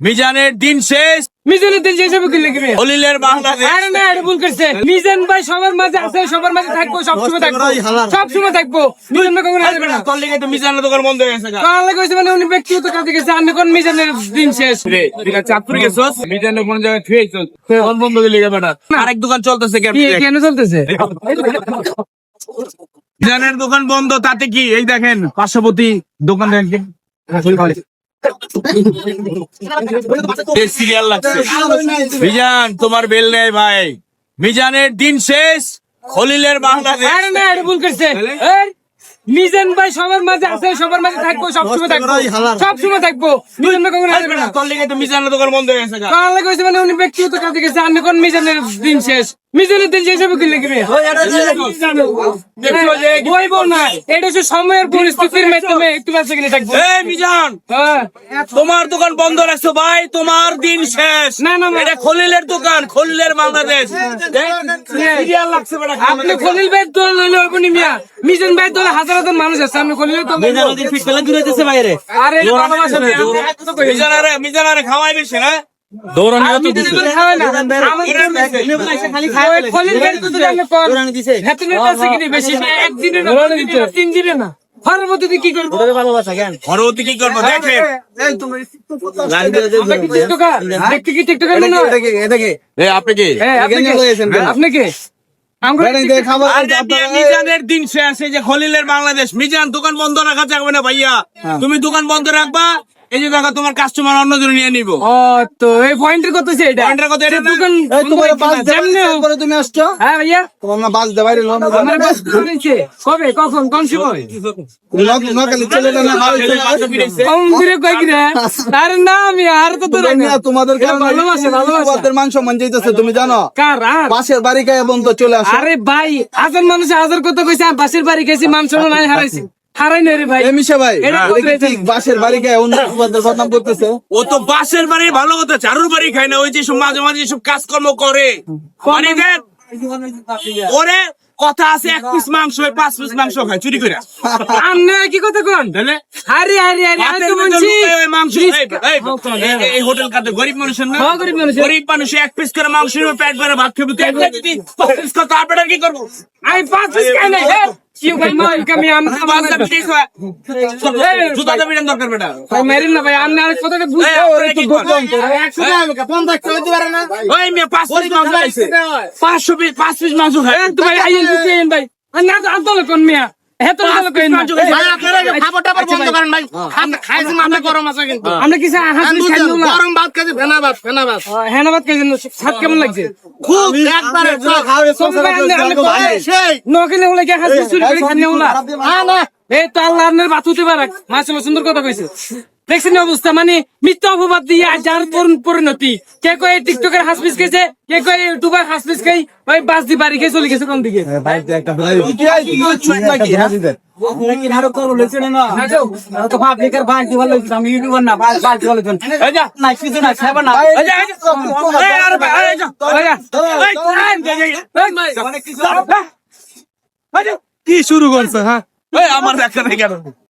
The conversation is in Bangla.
মিজানের দিন শেষ। মিজানের দিন শেষ হবে কি লিখবে হলিলের বাংলাদেশ। আরে না এটা ভুল করছে। মিজান ভাই সবার মাঝে আছে সবার মাঝে থাকব সবসময় থাকব সবসময় থাকব। মিজান ভাই কখনো আসবে না। তোর লিগে তো মিজানের দোকান বন্ধ হয়ে গেছে গা। কালে কইছে মানে উনি ব্যক্তিগত কাজে গেছে আর কোন মিজানের দিন শেষ। রে, গেছস, মিজানের কোন জায়গায় দোকান বন্ধ করে লিগে বেটা। আরেক দোকান চলতেছে কেন? কি কেন চলতেছে? মিজানের দোকান বন্ধ তাতে কি? এই দেখেন পার্শ্ববর্তী দোকান দেখেন সিরিয়াল লাগছে। মিজান তোমার বেল নেই ভাই। মিজানের দিন শেষ খলিলের বাংলাদেশ। ভুল করছে। মিজান ভাই সবার মাঝে আছে সবার মাঝে থাকব সবসময় থাকব। সবসময় থাকব। মিজান ভাই কখনো আসবে না। তোর লিগে তো মিজানের দোকান বন্ধ হয়ে গেছে মানে উনি ব্যক্তিগত কাজে গেছে আর কোন মিজানের দিন শেষ। মিজানের দিন শেষ হবে কি লিখবে দেখছ বইব না এটা হচ্ছে সময়ের পরিস্থিতির মাধ্যমে একটু বেঁচে গেলে থাকব। মিজান হ্যাঁ। তোমার দোকান বন্ধ রাখছো ভাই তোমার দিন শেষ। না, না। এটা খলিলের দোকান খলিলের বাংলাদেশ। সিরিয়াল আপনি খলিল ভাই দল মিয়া। মিজান ভাই দলে হাজার হাজার মানুষ আছে আপনি খলিল তো মিজানারে খাওয়াই বেশি না কিনে দিনে কি করব? দেখেন। হয়? আপনি কি? হ্যাঁ, আপনি কে? মিজানের শেষ। এই যে খলিলের বাংলাদেশ। মিজান দোকান বন্ধ রাখা যাবে না ভাইয়া। তুমি দোকান বন্ধ রাখবা এই যে দেখা তোমার কাস্টমার অন্যজন নিয়ে নিব। ও তো এই পয়েন্টের কত আছে এটা? পয়েন্টের কথা এটা না? দোকান যেমনি হোক। তুমি আসছো? হ্যাঁ ভাইয়া। তোমার বাস দেওয়াই লোন আমার বাস দিয়েছে। কবে? কখন? কোন সময়? নকালি ছেলেটা না কম করে? কই কি রে আরে না আমি আর কত রে না। তোমাদের এ ভালোবাসে ভালোবাসে। মান সম্মান যাইতেছে তুমি জানো? কার পাশের বাড়ি খায় বন্ধ চলে আসো। আরে ভাই হাজার মানুষ হাজার কত কইছে বাসের বাড়ি গেছি মান সম্মান হারাইছি। হারাই না রে ভাই। বাসের বাড়ি খায় অন্য বদনাম করতেছে। ও তো বাসের বাড়ি ভালো কথা চারুর বাড়ি খায় না ওই যে সব মাঝে মাঝে সব কাজকর্ম করে। মানে ওরে কথা আছে এক পিস মাংস পাঁচ পিস মাংস খায় চুরি করে আর কি কথা কোন? তাহলে? আরে আরে আরে আমি তো হাতের বলছি ভিতর লুকায় ওই মাংস। এই, এই, এই- এই হোটেল কাতে গরিব মানুষের না? হ্যাঁ, গরিব মানুষের। গরিব মানুষ এক পিস করে মাংস পেট ভরে ভাত খাবে। তুই পঁচিশ কি করব? আমি পাঁচ পিস খাই নাই হে কি ভাই মই কামি আমি তো পাঁচ বাস দাম পিস জুতা দাবি দরকার বেটা। ভাই মেরিন না ভাই কি? ওই পিস মাংস পাঁচশো পিস পিস মাংস তো ভাই আইয়েন বুঝেন ভাই। না তো আদল কোন মিয়া? আমরা গরম ভাত খাইছে, ফেনা ভাত, ফেনা ভাত। হ্যাঁ কেমন লাগছে? খুব একবারে নকিলে হলে কি হাত পিস চুরি করে খানি হলা এই তো আল্লাহ আপনার বাত হতে সুন্দর কথা কইছে। দেখছেন অবস্থা মানে মিথ্যা অপবাদ দিয়ে যার পরি- পরিণতি কে কয় টিকটকের হাস পিস খেয়েছে কে কয় ইউটিউবার হাস পিস খাই ওই বাস দি বাড়ি খেয়ে চলে গেছে কোন দিকে এই যা, এই যা, এই আরে ভাই, এই যা, এই যা, এই, এই, এই, এই, কি শুরু করছে হ্যাঁ আমার দেখা নাই কেন